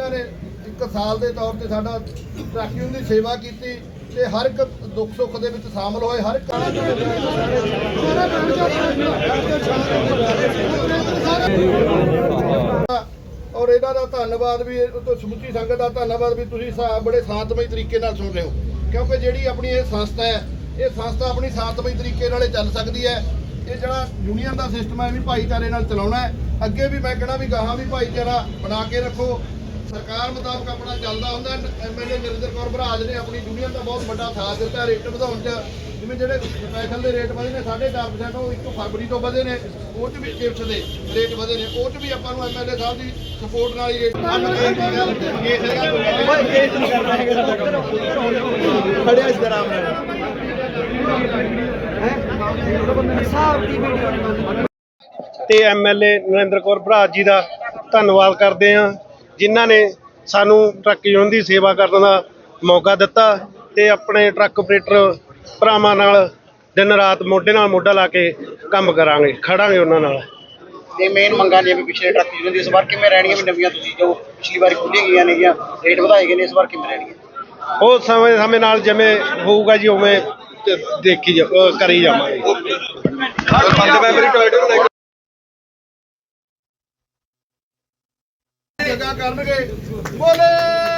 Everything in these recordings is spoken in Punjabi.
ਜਿਨ੍ਹਾਂ ਨੇ ਇੱਕ ਸਾਲ ਦੇ ਤੌਰ ਤੇ ਸਾਡਾ ਟਰੱਕਿੰਗ ਦੀ ਸੇਵਾ ਕੀਤੀ ਤੇ ਹਰ ਇੱਕ ਦੁੱਖ ਸੁੱਖ ਦੇ ਵਿੱਚ ਸ਼ਾਮਲ ਹੋਏ, ਹਰ ਇੱਕ ਔਰ ਇਹਨਾਂ ਦਾ ਧੰਨਵਾਦ ਵੀ ਤੋਂ ਸਮੁੱਚੀ ਸੰਗਤ ਦਾ ਧੰਨਵਾਦ ਵੀ ਤੁਸੀਂ ਬੜੇ ਸ਼ਾਂਤਮਈ ਤਰੀਕੇ ਨਾਲ ਸੁਣ ਰਹੇ ਹੋ। ਕਿਉਂਕਿ ਜਿਹੜੀ ਆਪਣੀ ਇਹ ਸੰਸਥਾ ਹੈ, ਇਹ ਸੰਸਥਾ ਆਪਣੀ ਸ਼ਾਂਤਮਈ ਤਰੀਕੇ ਨਾਲ ਹੀ ਚੱਲ ਸਕਦੀ ਹੈ। ਇਹ ਜਿਹੜਾ ਯੂਨੀਅਨ ਦਾ ਸਿਸਟਮ ਹੈ, ਇਹ ਵੀ ਭਾਈਚਾਰੇ ਨਾਲ ਚਲਾਉਣਾ ਹੈ। ਅੱਗੇ ਵੀ ਮੈਂ ਕਹਿਣਾ ਵੀ ਗਾਹਾਂ ਵੀ ਭਾਈਚਾਰਾ ਬਣਾ ਕੇ ਰੱਖੋ। ਸਰਕਾਰ ਮੁਤਾਬਕ ਆਪਣਾ ਚੱਲਦਾ ਹੁੰਦਾ ਐਮਐਲਏ ਨਰਿੰਦਰ ਕੌਰ ਬਰਾਜ ਨੇ ਆਪਣੀ ਯੂਨੀਅਨ ਦਾ ਬਹੁਤ ਵੱਡਾ ਸਾਥ ਦਿੱਤਾ। ਰੇਟ ਵਧਾਉਣ 'ਚ ਜਿਵੇਂ ਜਿਹੜੇ ਸਪੈਸ਼ਲ ਦੇ ਰੇਟ ਵਧੇ ਨੇ 4.5% ਉਹ 1 ਫਰਵਰੀ ਤੋਂ ਵਧੇ ਨੇ। ਉਹ 'ਚ ਵੀ ਚਿਪਸ ਦੇ ਰੇਟ ਵਧੇ ਨੇ। ਉਹ 'ਚ ਵੀ ਆਪਾਂ ਨੂੰ ਐਮਐਲਏ ਸਾਹਿਬ ਦੀ ਸਪੋਰਟ ਨਾਲ ਹੀ ਰੇਟ ਖੜਿਆ ਇਸ ਤਰ੍ਹਾਂ ਤੇ ਐਮਐਲਏ ਨਰਿੰਦਰ ਕੌਰ ਭਰਾਜ ਜੀ ਦਾ ਧੰਨਵਾਦ ਕਰਦੇ ਹਾਂ। ਜਿਨ੍ਹਾਂ ਨੇ ਸਾਨੂੰ ਟਰੱਕ ਯੂਨੀਅਨ ਦੀ ਸੇਵਾ ਕਰਨ ਦਾ ਮੌਕਾ ਦਿੱਤਾ ਤੇ ਆਪਣੇ ਟਰੱਕ ਆਪਰੇਟਰ ਭਰਾਵਾਂ ਨਾਲ ਦਿਨ ਰਾਤ ਮੋਢੇ ਨਾਲ ਮੋਢਾ ਲਾ ਕੇ ਕੰਮ ਕਰਾਂਗੇ ਖੜਾਂਗੇ ਉਹਨਾਂ ਨਾਲ। ਤੇ ਮੇਨ ਮੰਗਾਂ ਜਿਵੇਂ ਪਿਛਲੇ ਟਰੱਕ ਯੂਨੀਅਨ ਦੀ ਇਸ ਵਾਰ ਕਿਵੇਂ ਰਹਿਣੀਆਂ ਵੀ ਨਵੀਆਂ ਤੁਸੀਂ ਜੋ ਪਿਛਲੀ ਵਾਰੀ ਖੁੱਲੀਆਂ ਗਈਆਂ ਨੇਗੀਆਂ ਰੇਟ ਵਧਾਏ ਗਏ ਨੇ ਇਸ ਵਾਰ ਕਿਵੇਂ ਰਹਿਣਗੀਆਂ? ਉਹ ਸਮੇਂ ਸਮੇਂ ਨਾਲ ਜਿਵੇਂ ਹੋਊਗਾ ਜੀ ਉਵੇਂ ਦੇਖੀ ਜਾ ਕਰੀ ਜਾਵਾਂਗੇ। ਜਗਾ ਕਰਨਗੇ। ਬੋਲੇ!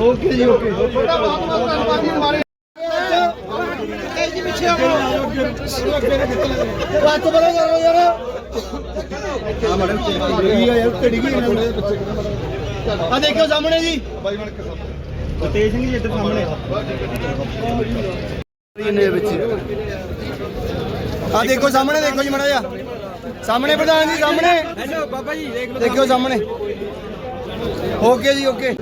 ਓਕੇ ਜੀ ਓਕੇ ਤੁਹਾਡਾ ਬਹੁਤ ਬਹੁਤ ਧੰਨਵਾਦ ਜੀ ਹਮਾਰੇ ਬਾਤ ਬੜਾ ਕਰੋ ਯਾਰ ਆ ਮੈਡਮ ਕੀ ਆ ਯਾਰ ਘੜੀ ਗਈ ਆ ਦੇਖਿਓ ਸਾਹਮਣੇ ਜੀ ਤੇਜ ਸਿੰਘ ਜੀ ਇੱਧਰ ਸਾਹਮਣੇ ਇਹਨੇ ਵਿੱਚ ਆ ਦੇਖੋ ਸਾਹਮਣੇ, ਦੇਖੋ ਜੀ ਮੜਾ ਜਾ ਸਾਹਮਣੇ ਪ੍ਰਧਾਨ ਜੀ, ਸਾਹਮਣੇ। ਬਾਬਾ ਜੀ ਦੇਖ ਦੇਖਿਓ ਸਾਹਮਣੇ। ਓਕੇ ਜੀ ਓਕੇ